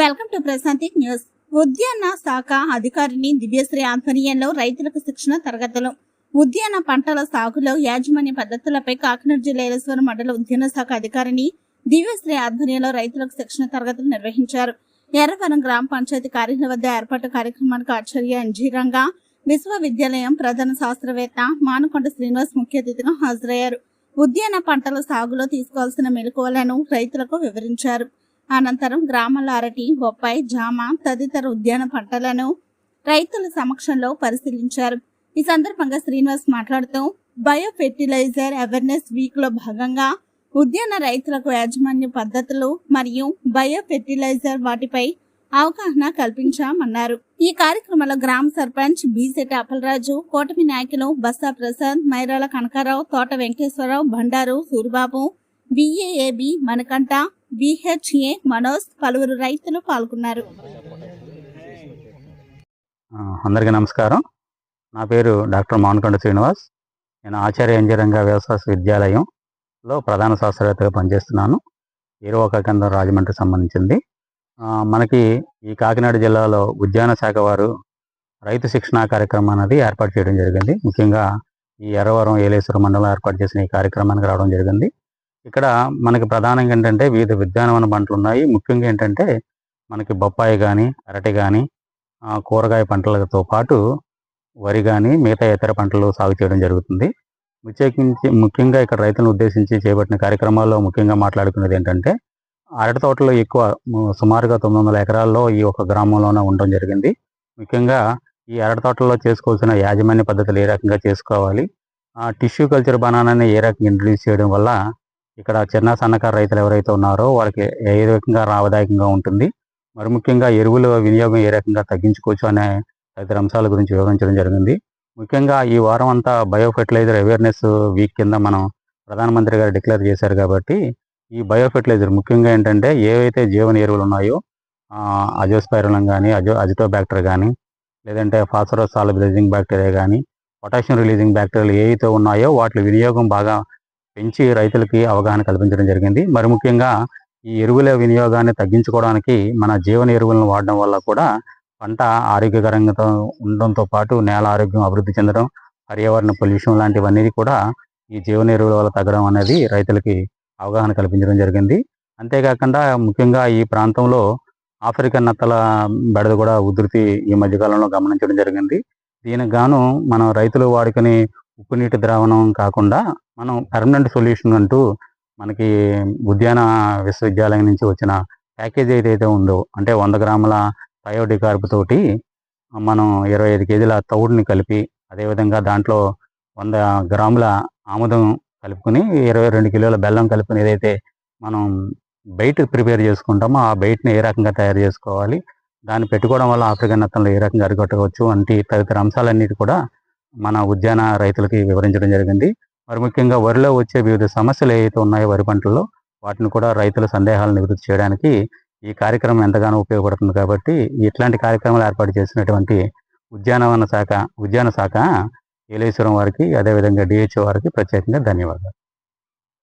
Welcome to Prashanti news ఉద్యాన శాఖ అధికారిని దివ్యశ్రీ ఆధ్వర్యంలో రైతులకు శిక్షణ తరగతులు. ఉద్యాన పంటల సాగులో యాజమాన్య పద్ధతులపై కాకినాడ జిల్లా ఏలేశ్వరం మండల ఉద్యాన శాఖ అధికారిని దివ్యశ్రీ ఆధ్వర్యంలో రైతులకు శిక్షణ తరగతులు నిర్వహించారు. ఎర్రవరం గ్రామ పంచాయతీ కార్యాలయం వద్ద ఏర్పాటు కార్యక్రమానికి ఆచార్య ఎన్జీరంగా విశ్వవిద్యాలయం ప్రధాన శాస్త్రవేత్త మానకొండ శ్రీనివాస్ ముఖ్య అతిథిగా హాజరయ్యారు. ఉద్యాన పంటల సాగులో తీసుకోవాల్సిన మెలకువలను రైతులకు వివరించారు. అనంతరం గ్రామాల అరటి బొప్పాయి జామ తదితర ఉద్యాన పంటలను రైతుల సమక్షంలో పరిశీలించారు. ఈ సందర్భంగా శ్రీనివాస్ మాట్లాడుతూ బయో ఫెర్టిలైజర్ అవేర్నెస్ వీక్లో భాగంగా ఉద్యాన రైతులకు యాజమాన్య పద్ధతులు మరియు బయో ఫెర్టిలైజర్ వాటిపై అవగాహన కల్పించామన్నారు. ఈ కార్యక్రమంలో గ్రామ సర్పంచ్ బీసెట్ అప్పలరాజు కోటమి నాయకులు బస్సా ప్రసాద్ మైరాల కనకారావు తోట వెంకటేశ్వరరావు బండారు సూరిబాబు బిఏఏబి మనకంట విహెచ్ఏ మనోజ్ పలువురు రైతులు పాల్గొన్నారు. అందరికీ నమస్కారం. నా పేరు డాక్టర్ మోహన్కొండ శ్రీనివాస్. నేను ఆచార్య ఇంజనీరింగ్ వ్యవసాయ విద్యాలయంలో ప్రధాన శాస్త్రవేత్తగా పనిచేస్తున్నాను. ఏరువాక కేంద్రం రాజమండ్రికి సంబంధించింది. మనకి ఈ కాకినాడ జిల్లాలో ఉద్యాన శాఖ వారు రైతు శిక్షణ కార్యక్రమం అనేది ఏర్పాటు చేయడం జరిగింది. ముఖ్యంగా ఈ ఎర్రవరం ఏలేశ్వర మండలం ఏర్పాటు చేసిన ఈ కార్యక్రమానికి రావడం జరిగింది. ఇక్కడ మనకి ప్రధానంగా ఏంటంటే వివిధ ఉద్యానవన పంటలు ఉన్నాయి. ముఖ్యంగా ఏంటంటే మనకి బొప్పాయి కానీ అరటి కానీ కూరగాయ పంటలతో పాటు వరి కానీ మిగతా ఇతర పంటలు సాగు చేయడం జరుగుతుంది. ప్రత్యేకించి ముఖ్యంగా ఇక్కడ రైతులను ఉద్దేశించి చేపట్టిన కార్యక్రమాల్లో ముఖ్యంగా మాట్లాడుకునేది ఏంటంటే అరటి తోటలో ఎక్కువ సుమారుగా తొమ్మిది వందల ఎకరాల్లో ఈ ఒక గ్రామంలోనే ఉండడం జరిగింది. ముఖ్యంగా ఈ అరటి తోటల్లో చేసుకోవాల్సిన యాజమాన్య పద్ధతులు ఏ రకంగా చేసుకోవాలి? ఆ టిష్యూ కల్చర్ బనానాని ఏ రకంగా ఇంట్రడ్యూస్ చేయడం వల్ల ఇక్కడ చిన్న సన్నకారు రైతులు ఎవరైతే ఉన్నారో వాళ్ళకి ఏ రకంగా లాభదాయకంగా ఉంటుంది. మరి ముఖ్యంగా ఎరువుల వినియోగం ఏ రకంగా తగ్గించుకోవచ్చు అనే తదితర అంశాల గురించి వివరించడం జరిగింది. ముఖ్యంగా ఈ వారం అంతా బయో ఫెర్టిలైజర్ అవేర్నెస్ వీక్ కింద మనం ప్రధానమంత్రి గారు డిక్లేర్ చేశారు కాబట్టి ఈ బయో ఫెర్టిలైజర్ ముఖ్యంగా ఏంటంటే ఏవైతే జీవన ఎరువులు ఉన్నాయో అజోస్పైరలం కానీ అజో అజిటోబ్యాక్టర్ కానీ లేదంటే ఫాస్ఫరస్ సాలబిలైజింగ్ బ్యాక్టీరియా కానీ పొటాషియం రిలీజింగ్ బ్యాక్టీరియాలు ఏవైతే ఉన్నాయో వాటి వినియోగం బాగా పెంచి రైతులకి అవగాహన కల్పించడం జరిగింది. మరి ముఖ్యంగా ఈ ఎరువుల వినియోగాన్ని తగ్గించుకోవడానికి మన జీవన ఎరువులను వాడడం వల్ల కూడా పంట ఆరోగ్యకరంగా ఉండడంతో పాటు నేల ఆరోగ్యం అభివృద్ధి చెందడం పర్యావరణ పొల్యూషన్ లాంటివన్నీ కూడా ఈ జీవన ఎరువుల వల్ల తగ్గడం అనేది రైతులకి అవగాహన కల్పించడం జరిగింది. అంతేకాకుండా ముఖ్యంగా ఈ ప్రాంతంలో ఆఫ్రికన్ నత్తల బెడద కూడా ఉధృతి ఈ మధ్యకాలంలో గమనించడం జరిగింది. దీనికి గాను మనం రైతులు వాడుకునే ఉప్పు నీటి ద్రావణం కాకుండా మనం పర్మనెంట్ సొల్యూషన్ అంటూ మనకి ఉద్యాన విశ్వవిద్యాలయం నుంచి వచ్చిన ప్యాకేజ్ ఏదైతే ఉందో అంటే వంద గ్రాముల బయోడికార్బ్ తోటి మనం ఇరవై ఐదు కేజీల తౌడుని కలిపి అదేవిధంగా దాంట్లో వంద గ్రాముల ఆముదం కలుపుకొని ఇరవై రెండు కిలోల బెల్లం కలుపుకొని ఏదైతే మనం బయట ప్రిపేర్ చేసుకుంటామో ఆ బయటని ఏ రకంగా తయారు చేసుకోవాలి దాన్ని పెట్టుకోవడం వల్ల ఆఫ్రికన్ నత్తంలో ఏ రకంగా అరికట్టవచ్చు వంటి తదితర అంశాలన్నిటి కూడా మన ఉద్యాన రైతులకి వివరించడం జరిగింది. మరి ముఖ్యంగా వరిలో వచ్చే వివిధ సమస్యలు ఏవైతే ఉన్నాయో వరి పంటల్లో వాటిని కూడా రైతుల సందేహాలను నివృత్తి చేయడానికి ఈ కార్యక్రమం ఎంతగానో ఉపయోగపడుతుంది కాబట్టి ఇట్లాంటి కార్యక్రమాలు ఏర్పాటు చేసినటువంటి ఉద్యానవన శాఖ ఉద్యాన శాఖ ఏలేశ్వరం వారికి అదేవిధంగా డిహెచ్ఓ వారికి ప్రత్యేకంగా ధన్యవాదాలు.